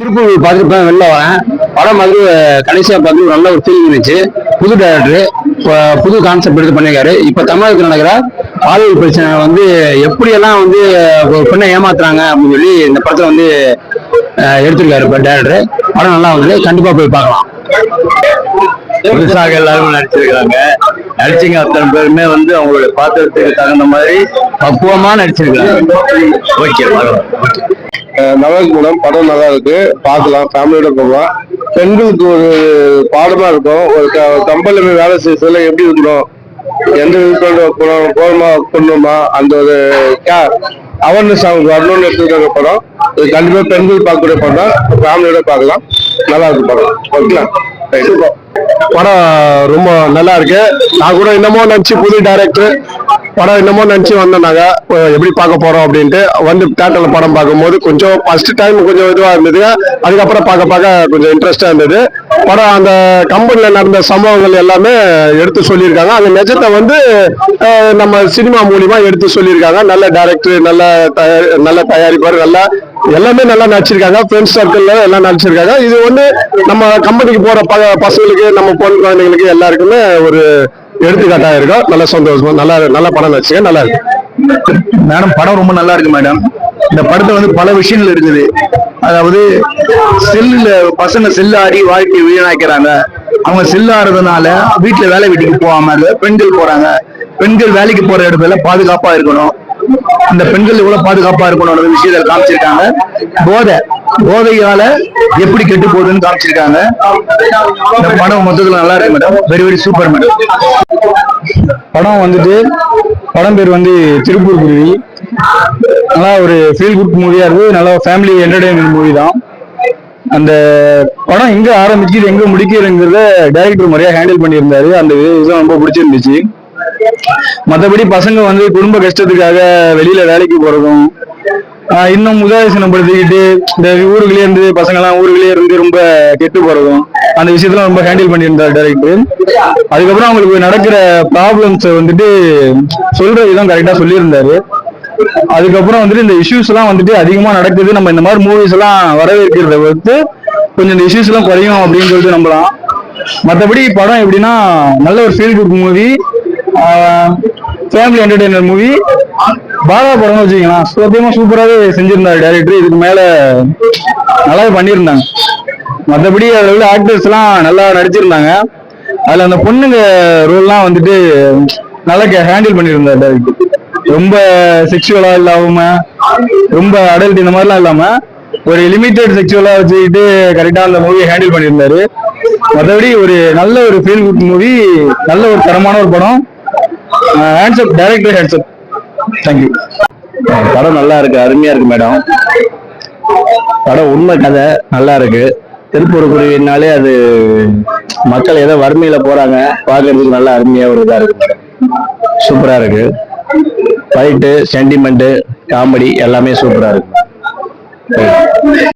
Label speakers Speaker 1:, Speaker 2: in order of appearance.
Speaker 1: திருப்பூர் பார்த்துட்டு வெளில வரேன். படம் மாதிரி கடைசியாக பார்த்து நல்ல ஒரு ஃபீலிங் இருந்துச்சு. புது டேரக்டர் புது கான்செப்ட் எடுத்து பண்ணியிருக்காரு இப்போ தமிழகத்தில் நடக்கிற பாலியல் பிரச்சனை வந்து எப்படியெல்லாம் வந்து ஒரு பெண்ணை ஏமாத்துறாங்க அப்படின்னு சொல்லி இந்த படத்தை வந்து எடுத்திருக்காரு இப்போ டேரக்டர் படம் நல்லா வந்து கண்டிப்பாக போய் பார்க்கலாம்.
Speaker 2: புதுசாக எல்லாரும் நடிச்சிருக்காங்க. நடிச்சுங்க அத்தனை பேருமே வந்து அவங்களுடைய பாத்திரத்துக்கு தகுந்த மாதிரி பக்குவமா நடிச்சிருக்காங்க. ஓகே ஓகே
Speaker 3: நல்லா இருக்கு மேடம் படம் நல்லா இருக்கு பார்க்கலாம் ஃபேமிலியோட போகலாம். பெண்களுக்கு ஒரு பாடமா இருக்கும். ஒரு கம்பெனில போய் வேலை செய்யறதுல எப்படி இருக்கணும்? எந்த விதத்தோட போகணுமா பண்ணணுமா அந்த ஒரு அவேர்னஸ் அவங்க வரணும்னு எடுத்துக்கிற படம். இது கண்டிப்பா பெண்கள் பார்க்கக்கூடிய படம் ஃபேமிலியோட பார்க்கலாம். நல்லா இருக்கு படம் ஓகேங்களா படம் ரொம்ப நல்லா இருக்கு நான் கூட இன்னமும் நினைச்சு புது டைரக்டர் படம் என்னமோ நினச்சி வந்தோம் நாங்கள் எப்படி பார்க்க போறோம் அப்படின்ட்டு வந்து தேட்டர்ல படம் பார்க்கும்போது கொஞ்சம் ஃபர்ஸ்ட் டைம் கொஞ்சம் இதுவாக இருந்தது அதுக்கப்புறம் பார்க்க பார்க்க கொஞ்சம் இன்ட்ரெஸ்டாக இருந்தது. படம் அந்த கம்பெனியில் நடந்த சம்பவங்கள் எல்லாமே எடுத்து சொல்லியிருக்காங்க. அந்த நிஜத்தை வந்து நம்ம சினிமா மூலியமாக எடுத்து சொல்லியிருக்காங்க. நல்ல டேரக்டர் நல்ல தயாரி நல்ல தயாரிப்பார் நல்ல எல்லாமே நல்லா நடிச்சிருக்காங்க. ஃப்ரெண்ட்ஸ் சர்க்கிள்ல எல்லாம் நடிச்சிருக்காங்க. இது வந்து நம்ம கம்பெனிக்கு போற ப- பசங்களுக்கு நம்ம பொன் குழந்தைங்களுக்கு எல்லாருக்குமே ஒரு எடுத்துக்காட்டா இருக்கும் நல்ல சந்தோஷமா நல்லா நல்ல படம் நடிச்சுங்க நல்லா இருக்கு.
Speaker 2: மேடம் படம் ரொம்ப நல்லா இருக்கு மேடம். இந்த படத்துல வந்து பல விஷயங்கள் இருக்குது. அதாவது செல்லுல பசங்க செல்லு ஆடி வாழ்க்கையை வீணாக்கிறாங்க அவங்க செல்லு ஆடுறதுனால வீட்டுல வேலை வீட்டுக்கு போகாம இல்ல பெண்கள் போறாங்க. பெண்கள் வேலைக்கு போற இடத்துல பாதுகாப்பா இருக்கணும். அந்த பெண்கள் எவ்வளவு பாதுகாப்பா இருக்கணும் விஷயத்தை காமிச்சிருக்காங்க. போதை போதையால எப்படி கெட்டு போகுதுன்னு காமிச்சிருக்காங்க. இந்த படம் மொத்தத்துல நல்லா இருக்கு madam. Very very super madam.
Speaker 1: படம் வந்துட்டு படம் பேர் வந்து திருப்பூர் குருவி நல்லா ஒரு ஃபீல் குட் மூவியா இருக்கு. நல்லா ஃபேமிலி என்டர்டைன்மெண்ட் மூவி தான். அந்த படம் எங்க ஆரம்பிச்சு எங்க முடிக்கிறதுங்கிறத டைரக்டர் முறையா ஹேண்டில் பண்ணியிருந்தாரு. அந்த விஷயம் ரொம்ப பிடிச்சிருந்துச்சு. மற்றபடி பசங்க வந்து குடும்ப கஷ்டத்துக்காக வெளியில வேலைக்கு போறதும் இன்னும் உதாசீனப்படுத்திக்கிட்டு இந்த ஊருக்குள்ளே இருந்து பசங்கெல்லாம் ஊருக்குள்ளே இருந்து ரொம்ப கெட்டு போறதும் அந்த விஷயத்துல ரொம்ப ஹேண்டில் பண்ணியிருந்தார் டேரக்டர் அதுக்கப்புறம் அவங்களுக்கு நடக்கிற ப்ராப்ளம்ஸை வந்துட்டு சொல்ற விதம் கரெக்டா சொல்லியிருந்தாரு. அதுக்கப்புறம் வந்துட்டு இந்த இஷ்யூஸ் எல்லாம் வந்துட்டு அதிகமா நடக்குது. நம்ம இந்த மாதிரி மூவிஸ் எல்லாம் வரவேற்கிறத வந்து கொஞ்சம் இந்த இஷ்யூஸ் எல்லாம் குறையும் அப்படின்னு சொல்லிட்டு நம்பலாம். மற்றபடி படம் எப்படின்னா நல்ல ஒரு feel good movie family entertainer movie Bala படம்னு வச்சுக்கலாம் சத்தியமா சூப்பராகவே செஞ்சிருந்தாரு டேரக்டர் இதுக்கு மேல நல்லாவே பண்ணியிருந்தாங்க. மற்றபடி அதில் உள்ள ஆக்டர்ஸ்லாம் நல்லா நடிச்சிருந்தாங்க. அதில் அந்த பொண்ணுங்க ரோல்லாம் வந்துட்டு நல்லா ஹேண்டில் பண்ணியிருந்தார் டேரக்டர் ரொம்ப செக்ஷுவலா இல்லாம ரொம்ப அடல்ட் இந்த மாதிரிலாம் இல்லாம ஒரு லிமிட்டெட் செக்ஷுவலா வச்சுக்கிட்டு கரெக்டா அந்த மூவியை ஹேண்டில் பண்ணியிருந்தாரு. மற்றபடி ஒரு நல்ல ஒரு ஃபீல் குட் மூவி நல்ல ஒரு தரமான ஒரு படம். ஹேண்ட்ஸ்அப் டைரக்டர் ஹேண்ட்ஸ்அப் தேங்க்யூ
Speaker 2: படம் நல்லா இருக்கு அருமையா இருக்கு மேடம் படம் உண்மை கதை நல்லா இருக்கு. திருப்பூர் குருவினாலே அது மக்கள் ஏதோ வறுமையில போறாங்க பாக்குறதுக்கு நல்லா அருமையா ஒரு இதா இருக்கு மேடம் சூப்பரா இருக்கு. ஃபைட்டு சென்டிமெண்ட்டு காமெடி எல்லாமே சூப்பரா இருக்கு.